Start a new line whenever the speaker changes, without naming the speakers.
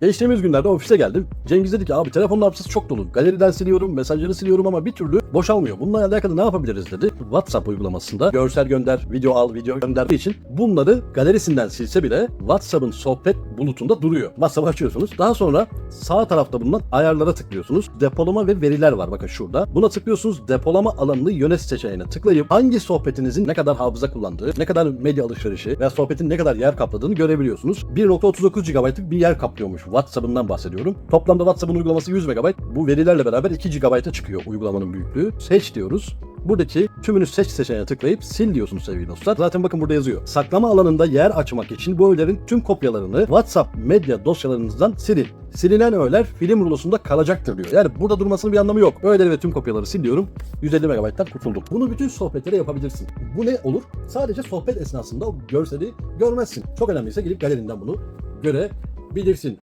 Geçtiğimiz günlerde ofise geldim. Cengiz dedi ki abi telefonun hafızası çok dolu. Galeriden siliyorum, mesajları siliyorum ama bir türlü boşalmıyor. Bununla alakalı ne yapabiliriz dedi. WhatsApp uygulamasında görsel gönder, video al, video gönderdiği için bunları galerisinden silse bile WhatsApp'ın sohbet bulutunda duruyor. WhatsApp'ı açıyorsunuz. Daha sonra sağ tarafta bulunan ayarlara tıklıyorsunuz. Depolama ve veriler var bakın şurada. Buna tıklıyorsunuz. Depolama alanını yönet seçeneğine tıklayıp hangi sohbetinizin ne kadar hafıza kullandığı, ne kadar medya alışverişi veya sohbetin ne kadar yer kapladığını görebiliyorsunuz. 1.39 GB'lık bir yer kaplıyormuş. WhatsApp'ından bahsediyorum. Toplamda WhatsApp'ın uygulaması 100 MB. Bu verilerle beraber 2 GB'a çıkıyor uygulamanın büyüklüğü. Seç diyoruz. Buradaki tümünü seç seçeneğine tıklayıp sil diyorsunuz sevgili dostlar. Zaten bakın burada yazıyor. Saklama alanında yer açmak için bu öğelerin tüm kopyalarını WhatsApp medya dosyalarınızdan silin. Silinen öğeler film rulosunda kalacaktır diyor. Yani burada durmasının bir anlamı yok. Öğeleri ve tüm kopyaları siliyorum. 150 MB'den kurtuldum. Bunu bütün sohbetlere yapabilirsin. Bu ne olur? Sadece sohbet esnasında o görseli görmezsin. Çok önemliyse gidip galerinden bunu görebilirsin.